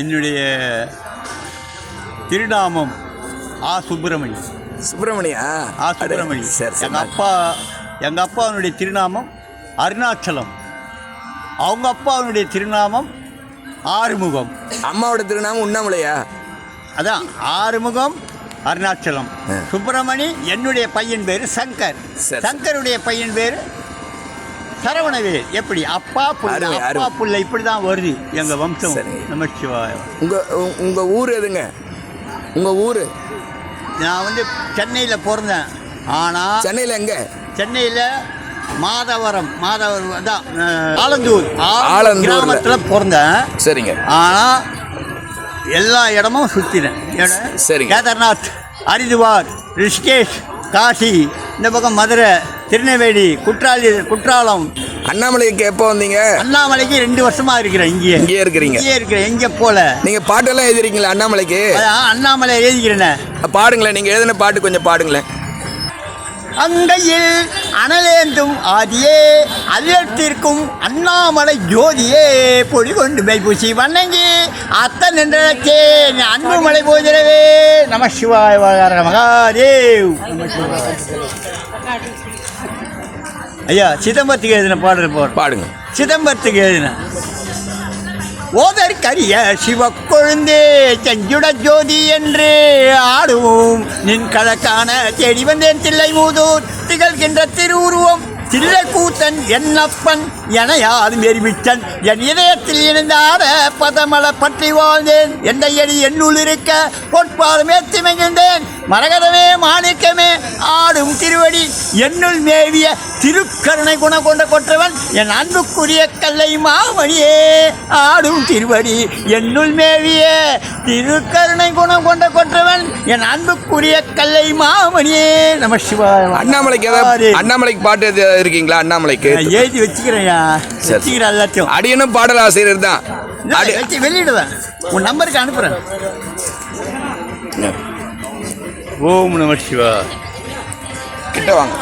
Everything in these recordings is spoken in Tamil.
என்னுடைய திருநாமம் ஆ சுப்பிரமணி சுப்பிரமணியா ஆ சுப்பிரமணி சரி எங்கள் அப்பா எங்கள் அப்பாவுடைய திருநாமம் அருணாச்சலம். அவங்க அப்பாவுடைய திருநாமம் ஆறுமுகம். அம்மாவோட திருநாமம் உண்ணாமலையா? அதான் ஆறுமுகம் அருணாச்சலம். சுப்பிரமணி என்னுடைய பையன் பேர் சங்கர். சங்கருடைய பையன் பேர் சரவணவேல் எப்படி? அப்பா புள்ள அப்பா. புள்ள இப்படி தான் வருது எங்கள் வம்சம். சரி. நமச்சிவாயம். உங்க உ- உங்க ஊர் எதுங்க? உங்க ஊர்? நான் வந்து சென்னையில் பிறந்தேன். ஆனால் சென்னையில் எங்க? சென்னையில் மாதவரம் மாதவரம் அஹ், ஆலந்தூர். ஆலந்தூர். கிராமத்தில் பிறந்தேன். சரிங்க. ஆனால் எல்லா இடமும் சுற்றினேன் சரிங்க. கேதார்நாத் ஹரிதுவார் ரிஷிகேஷ் காசி இந்த பக்கம் மதுரை திருநெல்வேலி குற்றாலி குற்றாலம். அண்ணாமலைக்கு எப்போ வந்தீங்க? அண்ணாமலைக்கு ரெண்டு வருஷமா இருக்கிறேன் இங்கேயே. இங்கேயே இருக்கிறீங்க. இங்கேயே இருக்கிறேன் எங்கே போல? நீங்க பாட்டெல்லாம் எழுதிருக்கீங்களா அண்ணாமலைக்கு? அதான் அண்ணாமலை எழுதிக்கிறேனே. பாடுங்களேன் நீங்க எழுதின பாட்டு கொஞ்சம் பாடுங்களேன். அங்கையில் அனலேந்தும் ஆதியே அல்லத்திற்கும் அண்ணாமலை ஜோதியே பொடி கொண்டு மெய்பூசி வணங்கி அத்தன் என்றே அன்பு மலை போதிரவே நம சிவாய மகாதேவ். நம சிவாய. ஐயா சிதம்பரத்துக்கு எழுதின பாடல் போற பாடுங்க. சிதம்பரத்துக்கு எழுதின. ஓதற்கரிய சிவக்கொழுந்தே செஞ்சுட ஜோதி என்று ஆடுவோம். நின் கலக்கான தேடி வந்தேன் தில்லை மூதூர் திகழ்கின்ற திருவுருவம். தில்லை கூத்தன் என்னப்பன் என யாரும் எரிவித்தன். என் இதயத்தில் இணைந்தாட பதமல பற்றி வாழ்ந்தேன். எந்த எடி என்னுள் இருக்க பொற்பாலும் ஏற்றி மகிழ்ந்தேன் மரகதமே மாணிக்கமே ஆடும் திருவடி என்னுள் மேவிய திருக்கருணை குண கொண்ட கொற்றவன் என் அன்புக்குரிய கல்லை மாமணியே. ஆடும் திருவடி என்னுள் மேவிய திருக்கருணை குணம் கொண்ட கொற்றவன் என் அன்புக்குரிய கல்லை மாமணியே. நம சிவாய அண்ணாமலைக்கு அண்ணாமலைக்கு பாட்டு இருக்கீங்களா? அண்ணாமலைக்கு நான் எழுதி வச்சுக்கிறேன்யா. வச்சுக்கிறேன் எல்லாத்தையும். அடியனும் பாடல் ஆசிரியர் தான் வெளியிடுவேன். உன் நம்பருக்கு அனுப்புகிறேன் ஓம் நம சிவா. கிட்ட வாங்க.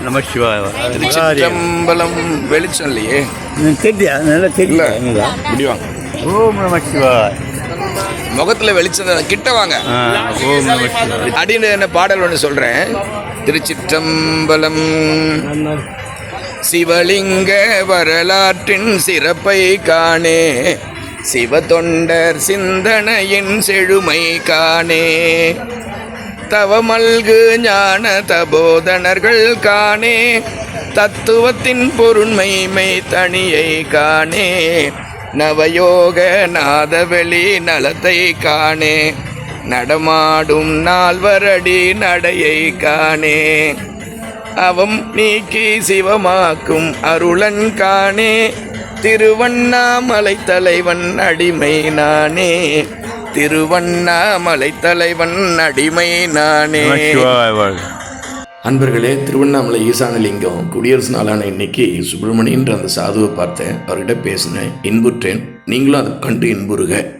நம சிவா சிற்றம்பலம் வெளிச்சம் இல்லையே. தெரியா? நல்லா இல்ல. தெரியல இப்படி வாங்க. ஓம் நம சிவா. முகத்துல வெளிச்சம். கிட்ட வாங்க. ஓம் நம சிவா. அடின்னு என்ன பாடல் ஒன்று சொல்றேன். திருச்சிற்றம்பலம். சிவலிங்க வரலாற்றின் சிறப்பை காணே. சிவதொண்டர் சிந்தனையின் செழுமை காணே. தவமல்கு ஞான தபோதனர்கள் காணே. தத்துவத்தின் பொருண்மைமை தனியை காணே. நவயோக நாதவெளி நலத்தை காணே. நடமாடும் நால்வரடி நடையை காணே. அவம் நீக்கி சிவமாக்கும் அருளன் காணே. திருவண்ணாமலை தலைவன் அடிமை நானே. திருவண்ணாமலை தலைவன் அடிமை நானே. அன்பர்களே திருவண்ணாமலை ஈசானலிங்கம் குடியரசு நாளான இன்னைக்கு சுப்பிரமணியன்ற அந்த சாதுவை பார்த்தேன். அவர்கிட்ட பேசினேன் இன்புற்றேன். நீங்களும் அதை கண்டு இன்புறுக.